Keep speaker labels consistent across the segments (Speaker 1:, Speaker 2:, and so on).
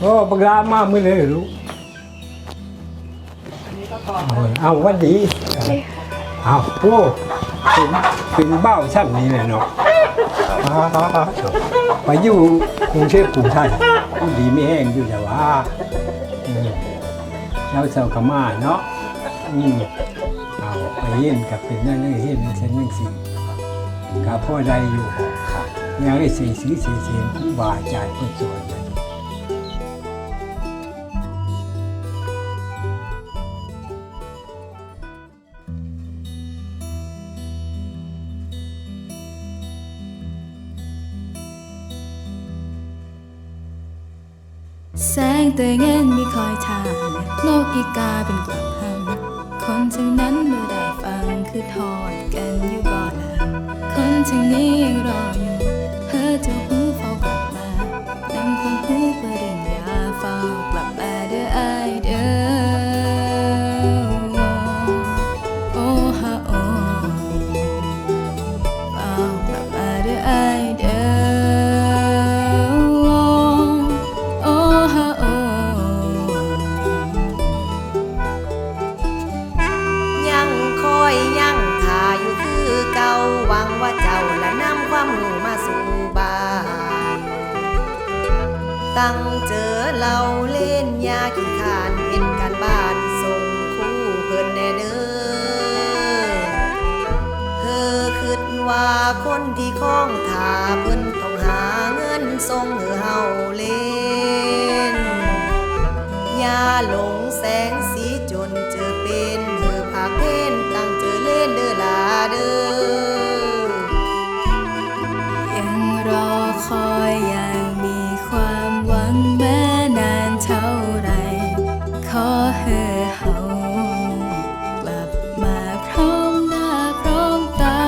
Speaker 1: โอ้บักลามามือเลยลูกเอาวันดี เอาโอ้เป็นเป็นเบ้าซ้ำนี่แหละเนาะไปอยู่กรุงเทพกรุงไทยดีไม่แห้งอยู่แต่ว่าเออเจ้าเสากะมาเนาะอืมเอาไปเห็นกับเป็นนั่นนี่เห็นเส้นนั่นสิกับพ่อใดอยู่ยังได้สีสีสีเสียงครูบาอาจารย์คนสอน
Speaker 2: แสงเตยเงินมีคอยทางนกอีกาเป็นกลับหังคนทั้งนั้นเมื่อได้ฟังคือทอดกันอยู่ก่อนคนทั้งนี้ยังรอามมา
Speaker 3: สู่บ้านตั้งเจอเราเล่นยาขี้ขานเห็นการบ้านส่งคู่เพิ่นแน่เด้อเธอคิดว่าคนที่คล้องทาเพิ่นต้องหาเงินส่งเหือเฮาเล่นยาหลงแสงสีจนเจอเป็นเธอผาเพนตั้งเจอเล่นเด้อลาเด้อ
Speaker 2: รอคอยยังมีความหวังแม้นานเท่าไร ขอให้เฮากลับมาพร้อมหน้าพร้อมตา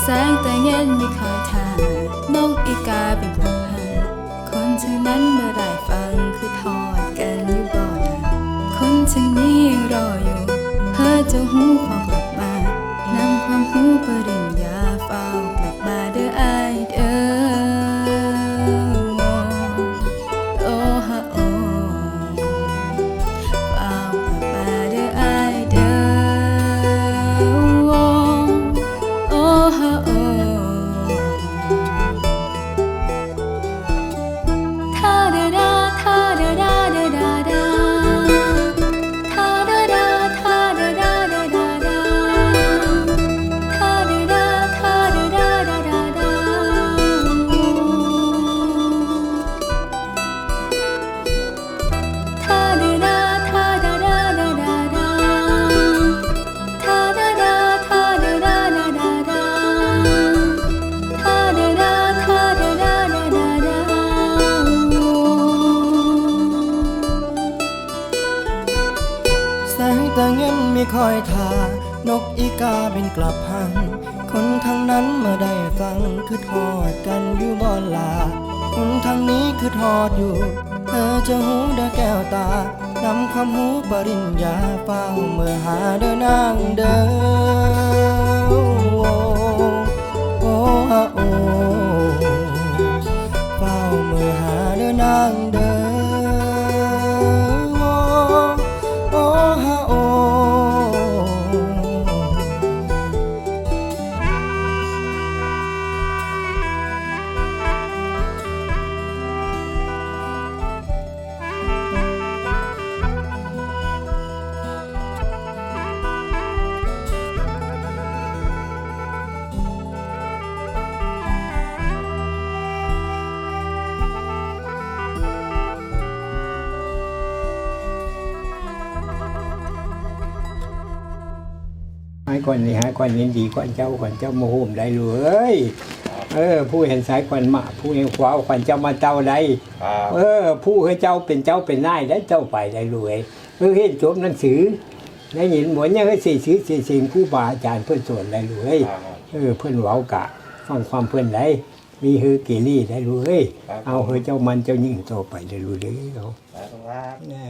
Speaker 2: แสงแต่เย็นไม่คอยทางนกอีกาเป็นกำหังคนทั้งนั้นเมื่อได้ฟังคือทอดกันอยู่บ่อนคนทั้งนี้ยังรออยู่เพื่อจะหูพอกลับมานำความหู
Speaker 4: แสงตะเงินมีคอยทานกอีกาบินกลับหัง คนทางนั้นเมื่อได้ฟังคือทอดกันอยู่บ่ลา คนทางนี้คือทอดอยู่ เธอจะหูเด้อแก้วตานำความหูปริญญาเฝ้าเมื่อหาเด้อนางเด้อโอ้โอ้โอ้เฝ้าเมื่อหาเด้อนางเด้อ
Speaker 1: หายก่อนนี่หายก่อนนี้ดีก่อนเจ้าก่อนเจ้าโมโหมได้เลยเออ ผู้เห็นสายควันมา ผู้เห็นขวาควันเจ้ามาเจ้าได้
Speaker 5: ครับ
Speaker 1: เออ ผู้ให้เจ้าเป็นเจ้าเป็นนายได้เจ้าไปได้รวยเออเห็นจบหนังสือได้ยินหมดยังให้สี่สีสี่สิงครู่บาอาจารย์เพื่อนสวนได้รวย
Speaker 5: ครับ
Speaker 1: เออเพื่อนเว้ากะฟังความเพื่อนได้มีเฮือกิรี่ได้รวย
Speaker 5: ครับ
Speaker 1: เอาเฮือเจ้ามันเจ้ายิ่งโตไปได้รวยเลยเขา
Speaker 5: ครับ
Speaker 1: แน่